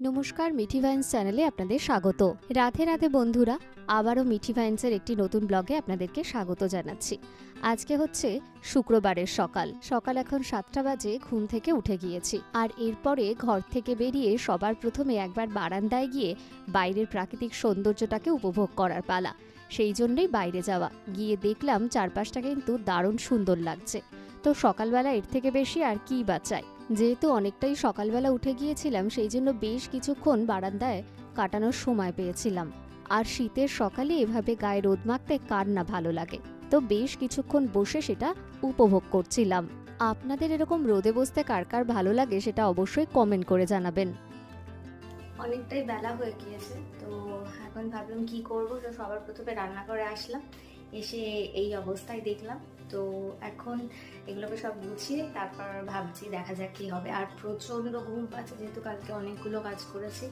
নমস্কার মিঠি ভাইন্স চ্যানেলে আপনাদের স্বাগত। রাধে রাধে বন্ধুরা, আবারও মিঠি ভাইন্সের একটি নতুন ব্লগে আপনাদেরকে স্বাগত জানাচ্ছি। আজকে হচ্ছে শুক্রবারের সকাল। সকাল এখন সাতটা বাজে, ঘুম থেকে উঠে গিয়েছি। আর এরপরে ঘর থেকে বেরিয়ে সবার প্রথমে একবার বারান্দায় গিয়ে বাইরের প্রাকৃতিক সৌন্দর্যটাকে উপভোগ করার পালা। সেই জন্যই বাইরে যাওয়া। গিয়ে দেখলাম চারপাশটা কিন্তু দারুণ সুন্দর লাগছে। তো সকালবেলা এর থেকে বেশি আর কি বা চাই? যেহেতু অনেকটাই সকালবেলা উঠে গিয়েছিলাম, সেই জন্য বেশ কিছুক্ষণ বারান্দায় কাটানোর সময় পেয়েছিলাম। আর শীতের সকালে এভাবে গায়ে রোদ মাখতে কার না ভালো লাগে। তো বেশ কিছুক্ষণ বসে সেটা উপভোগ করছিলাম। আপনাদের এরকম রোদে বসতে কার কার ভালো লাগে সেটা অবশ্যই কমেন্ট করে জানাবেন। অনেকটাই বেলা হয়ে গিয়েছে, তো এখন ভাবলাম কি করব? তো সবার প্রথমে রান্না করে আসলাম, এসে এই অবস্থায় দেখলাম। তো এখন এগুলোকে সব গুছিয়ে তারপর ভাবছি দেখা যাক কী হবে। আর প্রচণ্ড ঘুম পাচ্ছে যেহেতু কালকে অনেকগুলো কাজ করেছি।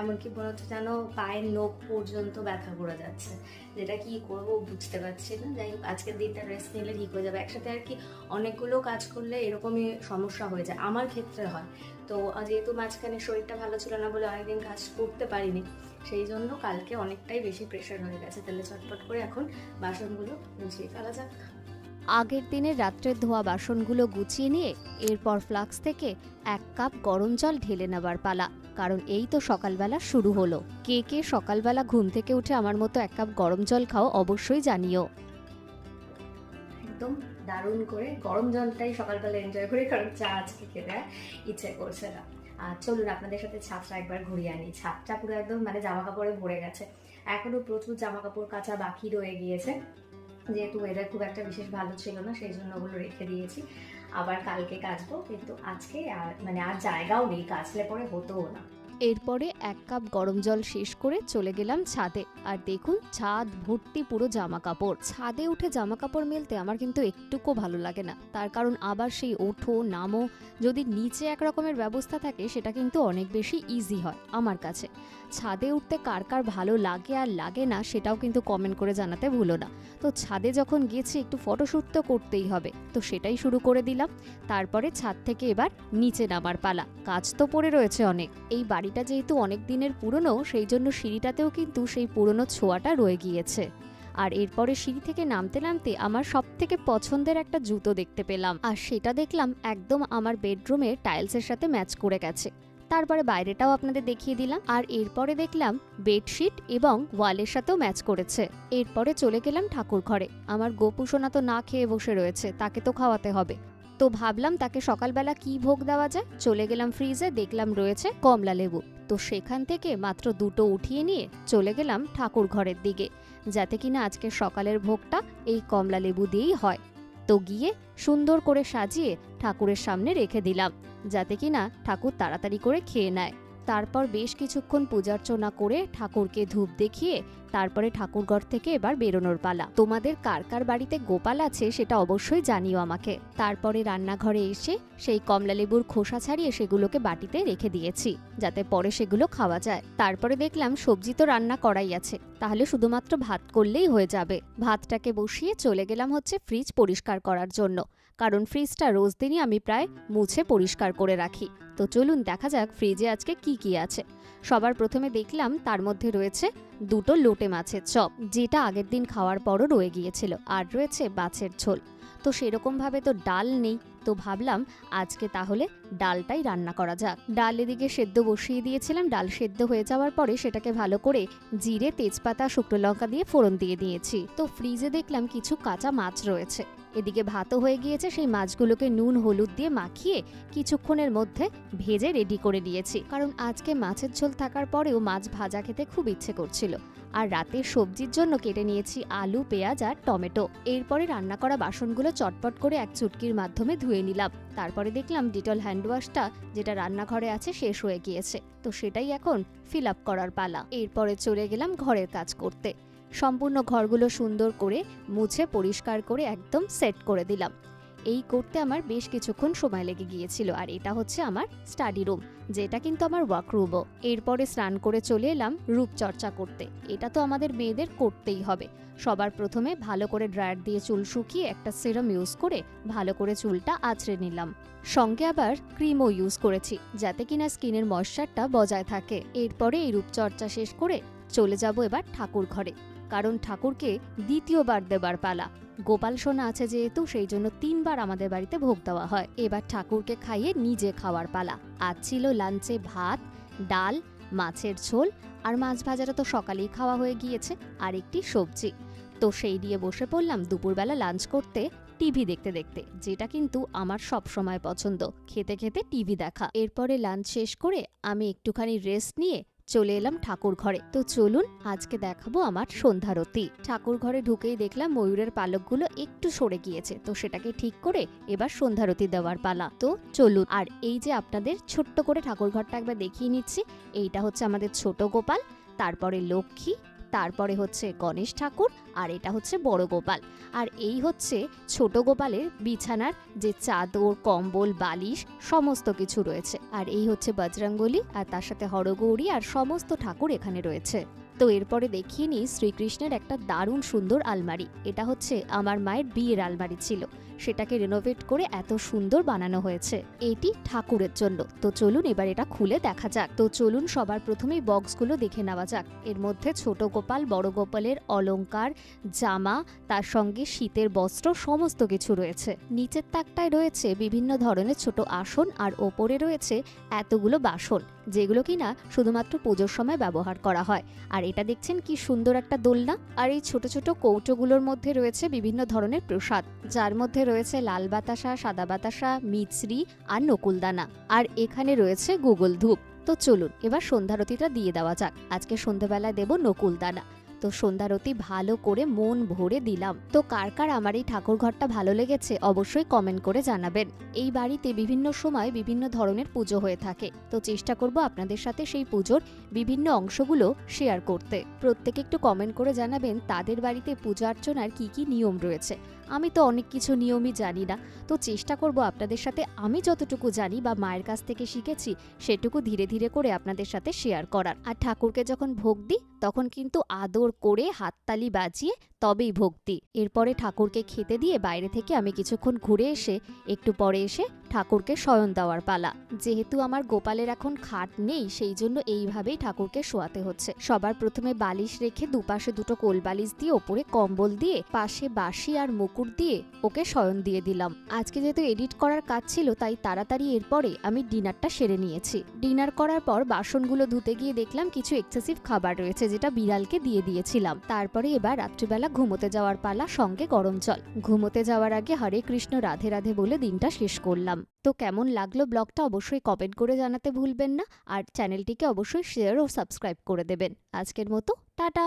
এমনকি মনে হচ্ছে যেন পায়ের নখ পর্যন্ত ব্যথা করে যাচ্ছে। যেটা কি করব বুঝতে পারছি না। যাই হোক, আজকের দিনটা রেস্ট নিলে ঠিক হয়ে যাবে। একসাথে আর কি অনেকগুলো কাজ করলে এরকমই সমস্যা হয়ে যায়। আমার ক্ষেত্রে হয়। তো যেহেতু মাঝখানে শরীরটা ভালো ছিল না বলে অনেকদিন কাজ করতে পারিনি সেই জন্য কালকে অনেকটাই বেশি প্রেশার হয়ে গেছে। তাহলে চটপট করে এখন বাসনগুলো গুছিয়ে ফেলা যাক। আগের দিনের রাত্রের ধোয়া বাসনগুলো গুছিয়ে নিয়ে এরপর ফ্লাক্স থেকে এক কাপ গরম জল ঢেলে নেবার পালা, কারণ এই তো সকালবেলা শুরু হলো। কে কে সকালবেলা ঘুম থেকে উঠে আমার মতো এক কাপ গরম জল খাও অবশ্যই জানিও। একদম দারুণ করে গরম জলটাই সকালবেলা এনজয় করি, কারণ চা আজকে খেতে ইচ্ছে করছে না। আর চলুন আপনাদের সাথে ছাদটা একবার ঘুরিয়ে আনি। ছাদটা পুরো একদম মানে জামা কাপড়ে ভরে গেছে। এখনও প্রচুর জামা কাপড় কাচা বাকি রয়ে গিয়েছে। যেহেতু ওয়েদার খুব একটা বিশেষ ভালো ছিল না, সেই জন্য ওগুলো রেখে দিয়েছি। আবার কালকে কাচবো, কিন্তু আজকে আর মানে আর জায়গাও নেই, কাচলে পরে হতোও না। এরপরে এক কাপ গরম জল শেষ করে চলে গেলাম ছাদে। আর দেখুন, ছাদ ভর্তি পুরো জামা কাপড় ছাদে উঠে জামা কাপড় মেলতে আমার কিন্তু একটুকু ভালো লাগে না। তার কারণ আবার সেই ওঠো, নামো, যদি নিচে এক রকমের ব্যবস্থা থাকে, সেটা কিন্তু অনেক বেশি ইজি হয় আমার কাছে। ছাদে উঠতে কার কার ভালো লাগে আর লাগে না, সেটাও কিন্তু কমেন্ট করে জানাতে ভুলো না। তো ছাদে যখন গেছি, একটু ফটোশ্যুট তো করতেই হবে। তো সেটাই শুরু করে দিলাম। তারপরে ছাদ থেকে এবার নিচে নামার পালা। কাজ তো পড়ে রয়েছে অনেক। এই বাড়িটা যেহেতু অনেক দিনের পুরনো, সেই জন্য সিঁড়িটাতেও কিন্তু সেই পুরনো ছোঁয়াটা রয়ে গিয়েছে। আর এরপরে সিঁড়ি থেকে নামতে নামতে আমার সব থেকে পছন্দের একটা জুতো দেখতে পেলাম। আর সেটা দেখলাম একদম আমার বেডরুমে টাইলসের সাথে ম্যাচ করে গেছে। তারপরে বাইরেটাও আপনাদের দেখিয়ে দিলাম। আর এরপরে দেখলাম বেডশিট এবং ওয়ালের সাথেও ম্যাচ করেছে। এরপরে চলে গেলাম ঠাকুর ঘরে আমার গোপুসোনা তো না খেয়ে বসে রয়েছে, তাকে তো খাওয়াতে হবে। তো ভাবলাম তাকে সকালবেলা কি ভোগ দেওয়া যায়? চলে গেলাম ফ্রিজে দেখলাম রয়েছে কমলা লেবু। তো সেখান থেকে মাত্র দুটো উঠিয়ে নিয়ে চলে গেলাম ঠাকুর ঘরের দিকে, যাতে কিনা আজকে সকালের ভোগটা এই কমলা লেবু দিয়েই হয়। তো গিয়ে সুন্দর করে সাজিয়ে ঠাকুরের সামনে রেখে দিলাম, যাতে কিনা ঠাকুর তাড়াতাড়ি করে খেয়ে নেয়। তারপর বেশ কিছুক্ষণ পূজার্চনা করে ঠাকুরকে ধূপ দেখিয়ে তারপরে ঠাকুরঘর থেকে এবার বেরোনোর পালা। তোমাদের কার কার বাড়িতে গোপাল আছে সেটা অবশ্যই জানিও আমাকে। তারপরে রান্নাঘরে এসে সেই কমলালেবুর খোসা ছাড়িয়ে সেগুলোকে বাটিতে রেখে দিয়েছি, যাতে পরে সেগুলো খাওয়া যায়। তারপরে দেখলাম সবজি তো রান্না করাই আছে, তাহলে শুধুমাত্র ভাত করলেই হয়ে যাবে। ভাতটাকে বসিয়ে চলে গেলাম হচ্ছে ফ্রিজ পরিষ্কার করার জন্য। কারণ ফ্রিজটা রোজ দিনই আমি প্রায় মুছে পরিষ্কার করে রাখি। তো চলুন দেখা যাক ফ্রিজে আজকে কি কি আছে। সবার প্রথমে দেখলাম তার মধ্যে রয়েছে দুটো লোটে মাছের চপ, যেটা আগের দিন খাওয়ার পরও রয়ে গিয়েছিল, আর রয়েছে মাছের ঝোল। তো সেরকমভাবে তো ডাল নেই, তো ভাবলাম আজকে তাহলে ডালটাই রান্না করা যাক। ডাল এদিকে সেদ্ধ বসিয়ে দিয়েছিলাম, ডাল সেদ্ধ হয়ে যাওয়ার পরে সেটাকে ভালো করে জিরে, তেজপাতা, শুকনো লঙ্কা দিয়ে ফোড়ন দিয়ে দিয়েছি। তো ফ্রিজে দেখলাম কিছু কাঁচা মাছ রয়েছে। এদিকে ভাতও হয়ে গিয়েছে, সেই মাছগুলোকে নুন, হলুদ দিয়ে মাখিয়ে কিছুক্ষণের মধ্যে ভেজে রেডি করে দিয়েছি কারণ আজকে মাছের ঝোল থাকার পরেও মাছ ভাজা খেতে খুব ইচ্ছে করছিল। আর রাতের সবজির জন্য কেটে নিয়েছি আলু, পেঁয়াজ আর টমেটো। এরপরে রান্না করা বাসনগুলো চটপট করে এক চুটকির মাধ্যমে ধুয়ে নিলাম। তারপরে দেখলাম ডিটল হ্যান্ডওয়াশটা যেটা রান্নাঘরে আছে শেষ হয়ে গিয়েছে। তো সেটাই এখন ফিল আপ করার পালা। এরপরে চলে গেলাম ঘরের কাজ করতে। সম্পূর্ণ ঘরগুলো সুন্দর করে মুছে, পরিষ্কার করে একদম সেট করে দিলাম। এই করতে আমার বেশ কিছুক্ষণ সময় লেগে গিয়েছিল আর এটা হচ্ছে আমার স্টাডি রুম যেটা কিন্তু আমার ওয়ার্করুমও এরপরে স্নান করে চলে এলাম রূপচর্চা করতে। এটা তো আমাদের মেয়েদের করতেই হবে। সবার প্রথমে ভালো করে ড্রায়ার দিয়ে চুল শুকিয়ে একটা সিরাম ইউজ করে ভালো করে চুলটা আঁচড়ে নিলাম। সঙ্গে আবার ক্রিমও ইউজ করেছি, যাতে কিনা স্কিনের ময়শ্চারটা বজায় থাকে। এরপরে এই রূপচর্চা শেষ করে চলে যাব এবার ঠাকুর ঘরে। কারণ ঠাকুরকে দ্বিতীয়বার দেবার পালা। গোপাল সোনা আছে যেহেতু, সেই জন্য তিনবার আমাদের বাড়িতে ভোগ দেওয়া হয়। এবার ঠাকুরকে খাইয়ে নিজে খাওয়ার পালা। আজ ছিল লাঞ্চে ভাত, ডাল, মাছের ঝোল, আর মাছ ভাজাটা তো সকালেই খাওয়া হয়ে গিয়েছে, আর একটি সবজি। তো সেই দিয়ে বসে পড়লাম দুপুরবেলা লাঞ্চ করতে টিভি দেখতে দেখতে, যেটা কিন্তু আমার সব সময় পছন্দ। খেতে খেতে টিভি দেখা। এরপরে লাঞ্চ শেষ করে আমি একটুখানি রেস্ট নিয়ে চলে এলাম ঠাকুর ঘরে। তো চলুন, আজকে দেখাবো আমার সন্ধ্যারতি। ঠাকুর ঘরে ঢুকেই দেখলাম ময়ূরের পালকগুলো একটু সরে গিয়েছে। তো সেটাকে ঠিক করে এবার সন্ধ্যারতি দেওয়ার পালা। তো চলুন, আর এই যে আপনাদের ছোট্ট করে ঠাকুর ঘরটা একবার দেখিয়ে নিচ্ছি। এইটা হচ্ছে আমাদের ছোট গোপাল, তারপরে লক্ষ্মী তারপরে হচ্ছে গণেশ ঠাকুর, আর এটা হচ্ছে বড় গোপাল। আর এই হচ্ছে ছোট গোপালের বিছানার যে চাদর, কম্বল, বালিশ, সমস্ত কিছু রয়েছে। আর এই হচ্ছে বজরঙ্গলি, আর তার সাথে হরগৌরী, আর সমস্ত ঠাকুর এখানে রয়েছে। তো এরপরে দেখিয়ে নিই শ্রীকৃষ্ণের একটা দারুণ সুন্দর আলমারি। এটা হচ্ছে আমার মায়ের বিয়ের আলমারি ছিল। সেটাকে রেনোভেট করে এত সুন্দর বানানো হয়েছে। এটি ঠাকুরের জন্য। তো চলুন এবার এটা খুলে দেখা যাক। তো চলুন সবার প্রথমেই বক্সগুলো দেখে নেওয়া যাক। এর মধ্যে ছোট গোপাল, বড় গোপালের অলংকার, জামা, তার সঙ্গে শীতের বস্ত্র, সমস্ত কিছু রয়েছে। নিচের তাকটায় রয়েছে বিভিন্ন ধরনের ছোট আসন আর ওপরে রয়েছে এতগুলো বাসন, যেগুলো কিনা শুধুমাত্র পুজোর সময় ব্যবহার করা হয়। আর এটা দেখছেন কি সুন্দর একটা দোলনা। আর এই ছোট ছোট কৌটোগুলোর মধ্যে রয়েছে বিভিন্ন ধরনের প্রসাদ, যার মধ্যে রয়েছে লাল বাতাসা, সাদা বাতাসা, মিছরি আর নকুলদানা। আর এখানে রয়েছে গুগল ধূপ। তো চলুন, এবার সন্ধ্যারতিটা দিয়ে দেওয়া যাক। আজকে সন্ধ্যাবেলায় দেব নকুলদানা। তো সন্ধ্যারতি ভালো করে মন ভরে দিলাম। তো কার কার আমার এই ঠাকুর ঘরটা ভালো লেগেছে অবশ্যই কমেন্ট করে জানাবেন। এই বাড়িতে বিভিন্ন সময় বিভিন্ন ধরনের পুজো হয়ে থাকে। তো চেষ্টা করব আপনাদের সাথে সেই পুজোর বিভিন্ন অংশগুলো শেয়ার করতে। প্রত্যেকে একটু কমেন্ট করে জানাবেন তাদের বাড়িতে পূজা অর্চনার কি কি নিয়ম রয়েছে। আমি তো অনেক কিছু নিয়মই জানি না। তো চেষ্টা করব আপনাদের সাথে আমি যতটুকু জানি বা মায়ের কাছ থেকে শিখেছি, সেটুকু ধীরে ধীরে করে আপনাদের সাথে শেয়ার করার। আর ঠাকুরকে যখন ভোগ দিই, তখন কিন্তু আদর করে হাততালি বাজিয়ে তবেই ভক্তি। এরপরে ঠাকুরকে খেতে দিয়ে বাইরে থেকে আমি কিছুক্ষণ ঘুরে এসে, একটু পরে এসে ঠাকুরকে শয়ন দেওয়ার পালা। যেহেতু আমার গোপালের এখন খাট নেই, সেই জন্য এইভাবেই ঠাকুরকে শোয়াতে হচ্ছে। সবার প্রথমে বালিশ রেখে দুপাশে দুটো কোল বালিশ দিয়ে ওপরে কম্বল দিয়ে, পাশে বাঁশি আর মুকুট দিয়ে ওকে শয়ন দিয়ে দিলাম। আজকে যেহেতু এডিট করার কাজ ছিল, তাই তাড়াতাড়ি এরপরে আমি ডিনারটা সেরে নিয়েছি। ডিনার করার পর বাসনগুলো ধুতে গিয়ে দেখলাম কিছু এক্সেসিভ খাবার রয়েছে, যেটা বিড়ালকে দিয়ে দিয়েছিলাম। তারপরে এবার রাত্রিবেলা ঘুমোতে যাওয়ার পালা সঙ্গে গরম জল। ঘুমোতে যাওয়ার আগে হরে কৃষ্ণ, রাধে রাধে বলে দিনটা শেষ করলাম। তো কেমন লাগল ব্লগটা অবশ্যই কমেন্ট করে জানাতে ভুলবেন না, আর চ্যানেলটিকে অবশ্যই শেয়ার ও সাবস্ক্রাইব করে দেবেন। আজকের মতো, টাটা!